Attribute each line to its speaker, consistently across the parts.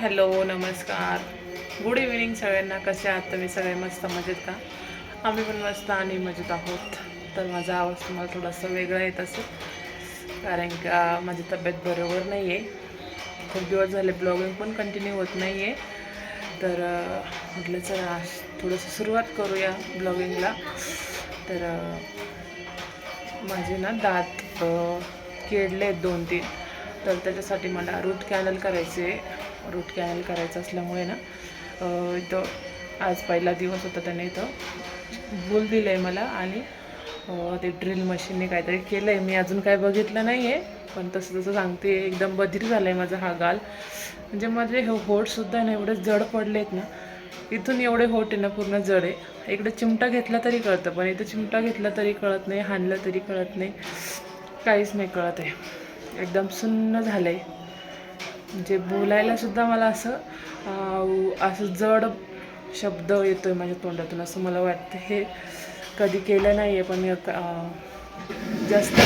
Speaker 1: Hello नमस्कार. Good evening सगळ्यांना. कसे आहात तुम्ही? सगळे मस्त मजेत का? आम्ही पण मस्त आणि मजेत आहोत. तर माझा आवाज तुम्हाला थोडासा वेगळा येत असेल. कारण का माझी तब्येत बरोबर नाही आहे खूप दिवस झाले ब्लॉगिंग पण कंटिन्यू होत नाही आहे तर म्हटलं चला थोडंसं सुरुवात करूया ब्लॉगिंगला तर माझे ना दात किडले आहेत दोन तीन तर त्याच्यासाठी मला रूट कॅनल करायचे रूट कॅनल करायचं असल्यामुळे ना इथं आज पहिला दिवस होता त्याने इथं. भूल दिलं आहे मला आणि ते ड्रिल मशीनने काहीतरी केलं आहे मी अजून काय बघितलं नाही आहे पण तसं तसं सांगते एकदम बधीर झालं आहे माझा हा गाल. म्हणजे माझे हे होठसुद्धा ना एवढे जड पडले आहेत ना इथून एवढे होट आहे ना पूर्ण जड आहे. इकडे चिमटा घेतला तरी कळतं पण इथं चिमटा घेतला तरी कळत नाही हाणलं तरी कळत नाही. काहीच नाही कळत आहे. एकदम सुन्न झालं आहे म्हणजे बोलायला सुद्धा मला असं असं जड शब्द येतो आहे माझ्या तोंडातून असं मला वाटतं. हे कधी केलं नाही आहे पण मी जास्त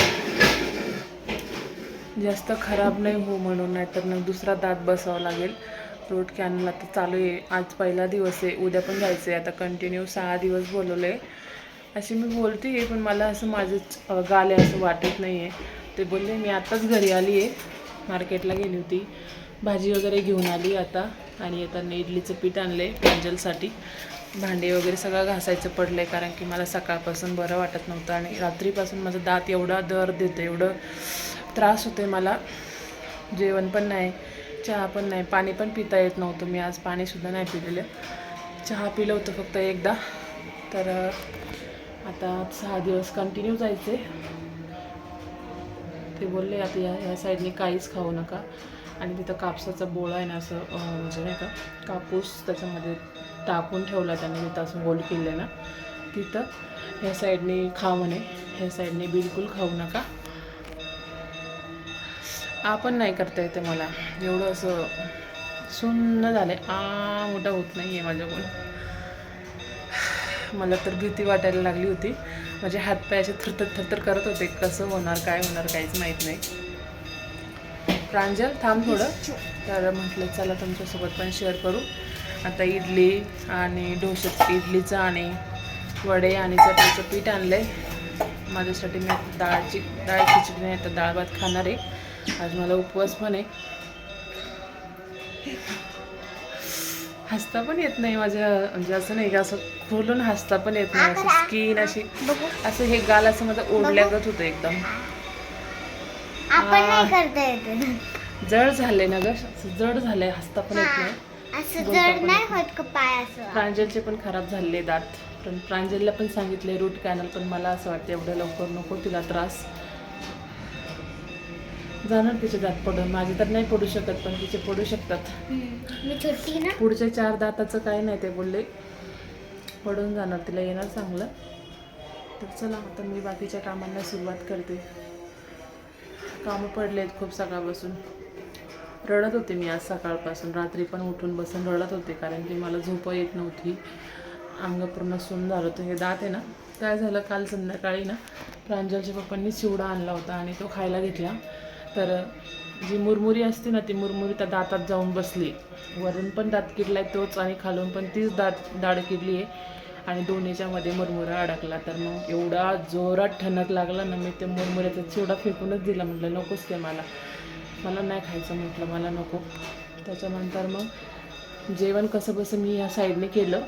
Speaker 1: जास्त खराब नाही हो म्हणून नाहीतर मग दुसरा दात बसावा लागेल. रोड कॅनल आता चालू आहे. आज पहिला दिवस आहे. उद्या पण जायचं आहे आता कंटिन्यू सहा दिवस बोलवलं. आहे अशी मी बोलते आहे पण मला असं माझंच गाले असं वाटत नाही आहे ते बोलले मी आत्ताच घरी आली आहे मार्केटला गेली होती. भाजी वगैरे घेऊन आली आता आणि येताना इडलीचं पीठ आणलं आहे प्रांजलसाठी भांडे वगैरे सगळं घासायचं पडलं आहे कारण की मला सकाळपासून बरं वाटत नव्हतं आणि रात्रीपासून माझं दात एवढा दर देतं एवढं त्रास होते मला. जेवण पण नाही चहा पण नाही पाणी पण पिता येत नव्हतं. मी आज पाणीसुद्धा नाही पिलेलं. चहा पिलं होतं फक्त एकदा. तर आता सहा दिवस कंटिन्यू जायचे ते बोलले आता या ह्या साईडने काहीच खाऊ नका. आणि तिथं कापसाचा बोळा आहे ना असं म्हणजे नाही का कापूस त्याच्यामध्ये टाकून ठेवला त्यांनी तिथं असं गोल केलं ना. तिथं ह्या साईडने खा म्हणे ह्या साईडने बिलकुल खाऊ नका. आपण नाही करता येते मला. एवढं असं सुन्न झालंय. आ मोठा होत नाही आहे माझ्याकडून. मला तर भीती वाटायला लागली होती. म्हणजे माझे हातपाय असे थरथर थरथर करत होते कसं होणार काय होणार काहीच माहीत नाही. प्रांजल थांब थोडं. तर म्हटलं चला तुमच्यासोबत पण शेअर करू. आता इडली आणि डोसे इडलीचं आणि वडे आणि चटणीचं पीठ आणलं आहे माझ्यासाठी मी आता डाळची डाळ खिचडी नाही तर डाळ भात खाणार आहे. आज मला उपवास पण आहे. हसता पण येत नाही माझ्या म्हणजे असं नाही का असं खोलून हसता पण येत नाही. असं स्किन अशी असं हे गाल असं माझं ओढल्यागत होतं एकदम. जड झाले ना ग जड झालंय हसता पण येत नाही. प्रांजलचे पण खराब झालेले दात. पण प्रांजलला पण सांगितले रूट कॅनल पण मला असं वाटतं एवढं लवकर नको तिला त्रास. जाणार तिचे दात पडून. माझे तर नाही पडू शकत पण तिचे पडू शकतात.
Speaker 2: हम्म. मी छोटी ना.
Speaker 1: पुढच्या चार दाताचं काय नाही ते बोलले. पडून जाणार तिला येणार चांगलं. तर चला आता मी बाकीच्या कामांना सुरुवात करते. कामं पडले आहेत खूप सकाळपासून. रडत होते मी आज सकाळपासून. रात्री पण उठून बसून रडत होते कारण की मला झोप येत नव्हती. अंग पूर्ण सुन्न झालं होतं. हे दात आहे ना काय झालं काल संध्याकाळी ना प्रांजलच्या पप्पांनी चिवडा आणला होता आणि तो खायला घेतला. तर जी मुरमुरी असते ना ती मुरमुरी त्या दातात जाऊन बसली. वरून पण दात किडलाय तोच आणि खालून पण तीच दात दाढ किडली आहे आणि दोन्हीच्यामध्ये मुरमुरा अडकला. तर मग एवढा जोरात ठणक लागला ना मी ते मुरमुऱ्याचा चिवडा फेकूनच दिला. म्हटलं नकोच ते मला. मला नाही खायचं म्हटलं. मला नको. त्याच्यानंतर मग जेवण कसं बसं मी ह्या साईडने केलं.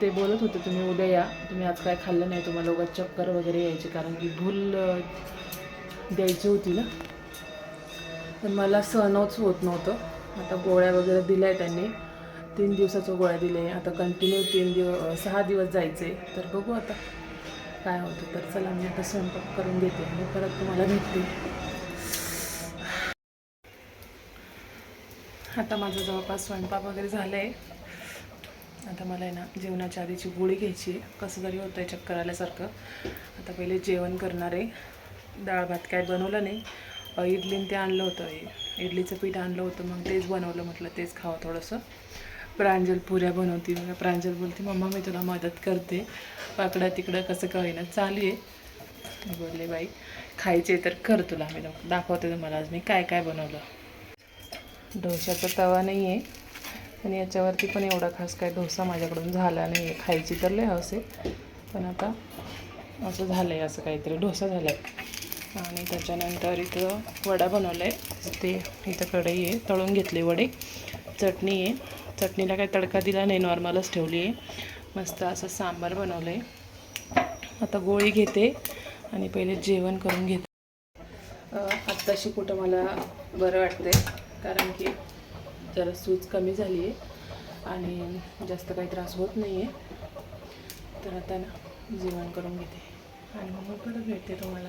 Speaker 1: ते बोलत होते तुम्ही उद्या या. तुम्ही आज काय खाल्लं नाही. तुम्हाला उगाच चक्कर वगैरे यायची. कारण की भूल द्यायची होती ना. तर मला सहनच होत नव्हतं. आता गोळ्या वगैरे दिल्या आहे त्यांनी. तीन दिवसाच्या गोळ्या दिल्या आता कंटिन्यू तीन दिवस सहा दिवस जायचे. तर बघू आता काय होतं. तर चला मी आता स्वयंपाक करून घेते आणि परत तुम्हाला भेटते. आता माझं जवळपास स्वयंपाक वगैरे झालं आहे आता मला आहे ना जेवणाच्या आधीची गोळी घ्यायची आहे. कसं तरी होतं आहे चक्कर आल्यासारखं. आता पहिले जेवण करणार आहे. डाळ भात काय बनवलं नाही. इडलीन ते आणलं होतं इडलीचं पीठ आणलं होतं मग तेच बनवलं म्हटलं तेच खावं थोडंसं. प्रांजल पुऱ्या बनवती मग प्रांजल बोलते मम्मा मी तुला मदत करते. वाकडं तिकडं कसं कळेना चालू आहे. बोलले बाई खायचे तर कर तुला मी दाखवते तुम्हाला आज मी काय काय बनवलं. डोशाचा तवा नाही आहे. आणि याच्यावरती पण एवढा खास काय डोसा माझ्याकडून झाला नाही आहे. खायची तर लय हवस पण आता असं झालं आहे असं काहीतरी. डोसा झाला आहे आणि त्याच्यानंतर इथं वडा बनवला आहे ते इथं कढई आहे तळून घेतले वडे. चटणी आहे. चटणीला काही तडका दिला नाही नॉर्मलच ठेवली आहे. मस्त असं सांबार बनवलं आहे आता गोळी घेते आणि पहिले जेवण करून घेते. आत्ताशी कुठं मला बरं वाटतंय कारण की जरा सूज कमी झाली आहे आणि जास्त काही त्रास होत नाही आहे तर आता ना जेवण करून घेते. आणि मग परत भेटते तुम्हाला.